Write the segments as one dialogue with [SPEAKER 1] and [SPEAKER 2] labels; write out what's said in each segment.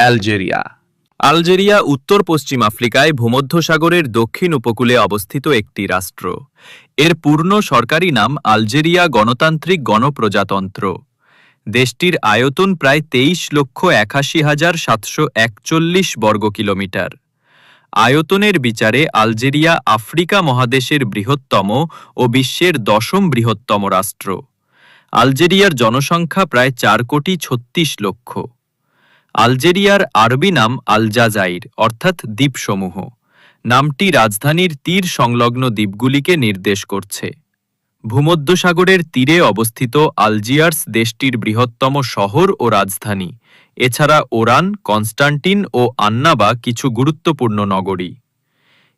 [SPEAKER 1] Algeria Algeria উত্তর পশ্চিম আফ্রিকায় ভূমধ্যসাগরের দক্ষিণ উপকূলে অবস্থিত একটি রাষ্ট্র। এর পূর্ণ সরকারি নাম আলজেরিয়া গণতান্ত্রিক গণপ্রজাতন্ত্র। দেশটির আয়তন প্রায় তেইশ লক্ষ একাশি হাজার সাতশো একচল্লিশ বর্গ কিলোমিটার। আয়তনের বিচারে আলজেরিয়া আফ্রিকা মহাদেশের বৃহত্তম ও বিশ্বের দশম বৃহত্তম রাষ্ট্র। আলজেরিয়ার জনসংখ্যা প্রায় চার কোটি ছত্রিশ লক্ষ। আলজেরিয়ার আরবি নাম আলজাজাইর, অর্থাৎ দ্বীপসমূহ। নামটি রাজধানীর তীর সংলগ্ন দ্বীপগুলিকে নির্দেশ করছে। ভূমধ্যসাগরের তীরে অবস্থিত আলজিয়ার্স দেশটির বৃহত্তম শহর ও রাজধানী। এছাড়া ওরান, কনস্টান্টিন ও আন্নাবা কিছু গুরুত্বপূর্ণ নগরী।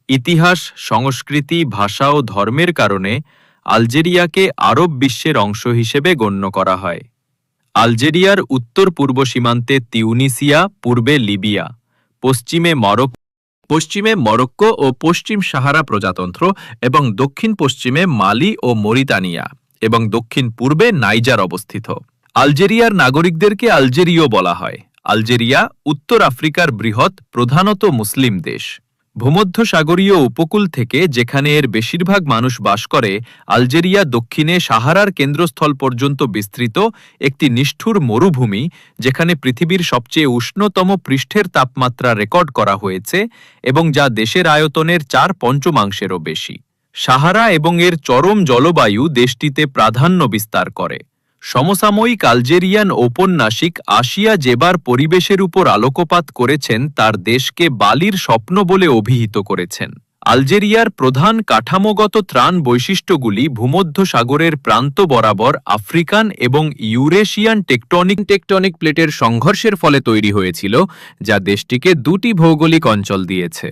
[SPEAKER 1] ইতিহাস, সংস্কৃতি, ভাষা ও ধর্মের কারণে আলজেরিয়াকে আরব বিশ্বের অংশ হিসেবে গণ্য করা হয়। আলজেরিয়ার উত্তর পূর্ব সীমান্তে তিউনিসিয়া, পূর্বে লিবিয়া, পশ্চিমে মরক পশ্চিমে মরক্কো ও পশ্চিম সাহারা প্রজাতন্ত্র এবং দক্ষিণ পশ্চিমে মালি ও মরিতানিয়া এবং দক্ষিণ পূর্বে নাইজার অবস্থিত। আলজেরিয়ার নাগরিকদেরকে আলজেরীয় বলা হয়। আলজেরিয়া উত্তর আফ্রিকার বৃহৎ, প্রধানত মুসলিম দেশ। ভূমধ্যসাগরীয় উপকূল থেকে যেখানে এর বেশিরভাগ মানুষ বাস করে, আলজেরিয়া দক্ষিণে সাহারার কেন্দ্রস্থল পর্যন্ত বিস্তৃত একটি নিষ্ঠুর মরুভূমি, যেখানে পৃথিবীর সবচেয়ে উষ্ণতম পৃষ্ঠের তাপমাত্রা রেকর্ড করা হয়েছে এবং যা দেশের আয়তনের চার পঞ্চমাংশেরও বেশি। সাহারা এবং এর চরম জলবায়ু দেশটিতে প্রাধান্য বিস্তার করে। সমসাময়িক আলজেরিয়ান ঔপন্যাসিক আসিয়া জেবার পরিবেশের উপর আলোকপাত করেছেন, তার দেশকে বালির স্বপ্ন বলে অভিহিত করেছেন। আলজেরিয়ার প্রধান কাঠামোগত ত্রাণ বৈশিষ্ট্যগুলি ভূমধ্যসাগরের প্রান্ত বরাবর আফ্রিকান এবং ইউরেশিয়ান টেকটনিক টেকটনিক প্লেটের সংঘর্ষের ফলে তৈরি হয়েছিল, যা দেশটিকে দুটি ভৌগোলিক অঞ্চল দিয়েছে।